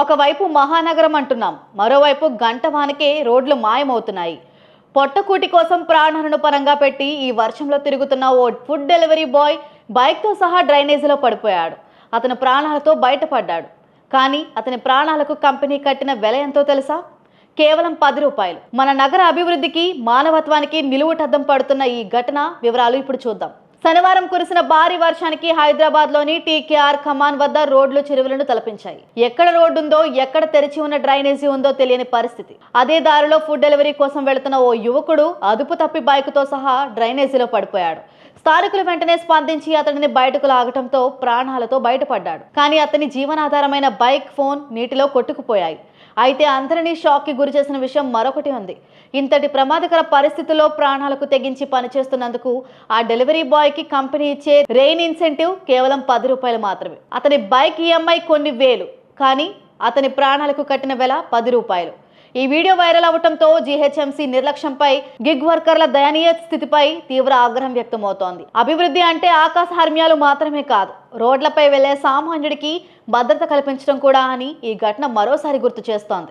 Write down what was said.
ఒకవైపు మహానగరం అంటున్నాం మరోవైపు గంట వానకే రోడ్లు మాయమవుతున్నాయి. పొట్టకూటి కోసం ప్రాణాలను పరంగా పెట్టి ఈ వర్షంలో తిరుగుతున్న ఓ ఫుడ్ డెలివరీ బాయ్ బైక్తో సహా డ్రైనేజీలో పడిపోయాడు. అతను ప్రాణాలతో బయటపడ్డాడు. కానీ అతని ప్రాణాలకు కంపెనీ కట్టిన వెల ఎంతో తెలుసా? కేవలం పది రూపాయలు. మన నగర అభివృద్ధికి మానవత్వానికి నిలువుటద్దం పడుతున్న ఈ ఘటన వివరాలు ఇప్పుడు చూద్దాం. శనివారం కురిసిన భారీ వర్షానికి హైదరాబాద్లోని టీకేఆర్ కమాన్ వద్ద రోడ్లు చెరువులను తలపించాయి. ఎక్కడ రోడ్డు ఉందో ఎక్కడ తెరిచి ఉన్న డ్రైనేజీ ఉందో తెలియని పరిస్థితి. అదే దారిలో ఫుడ్ డెలివరీ కోసం వెళుతున్న ఓ యువకుడు అదుపు తప్పి బైకుతో సహా డ్రైనేజీలో పడిపోయాడు. స్థానికులు వెంటనే స్పందించి అతడిని బయటకు లాగటంతో ప్రాణాలతో బయటపడ్డాడు. కానీ అతని జీవనాధారమైన బైక్ ఫోన్ నీటిలో కొట్టుకుపోయాయి. అయితే అందరినీ షాక్కి గురి చేసిన విషయం మరొకటి ఉంది. ఇంతటి ప్రమాదకర పరిస్థితుల్లో ప్రాణాలకు తెగించి పనిచేస్తున్నందుకు ఆ డెలివరీ బాయ్ బాయ్కి కంపెనీ ఇచ్చే రెయిన్ ఇన్సెంటివ్ కేవలం పది రూపాయలు మాత్రమే. అతని బైక్ ఈఎంఐ కొన్ని వేలు కానీ అతని ప్రాణాలకు కట్టిన వెల పది రూపాయలు. ఈ వీడియో వైరల్ అవటంతో జీహెచ్ఎంసీ నిర్లక్ష్యంపై గిగ్ వర్కర్ల దయనీయ స్థితిపై తీవ్ర ఆగ్రహం వ్యక్తమవుతోంది. అభివృద్ధి అంటే ఆకాశ హర్మ్యాలు మాత్రమే కాదు రోడ్లపై వెళ్ళే సామాన్యుడికి భద్రత కల్పించడం కూడా అని ఈ ఘటన మరోసారి గుర్తు చేస్తోంది.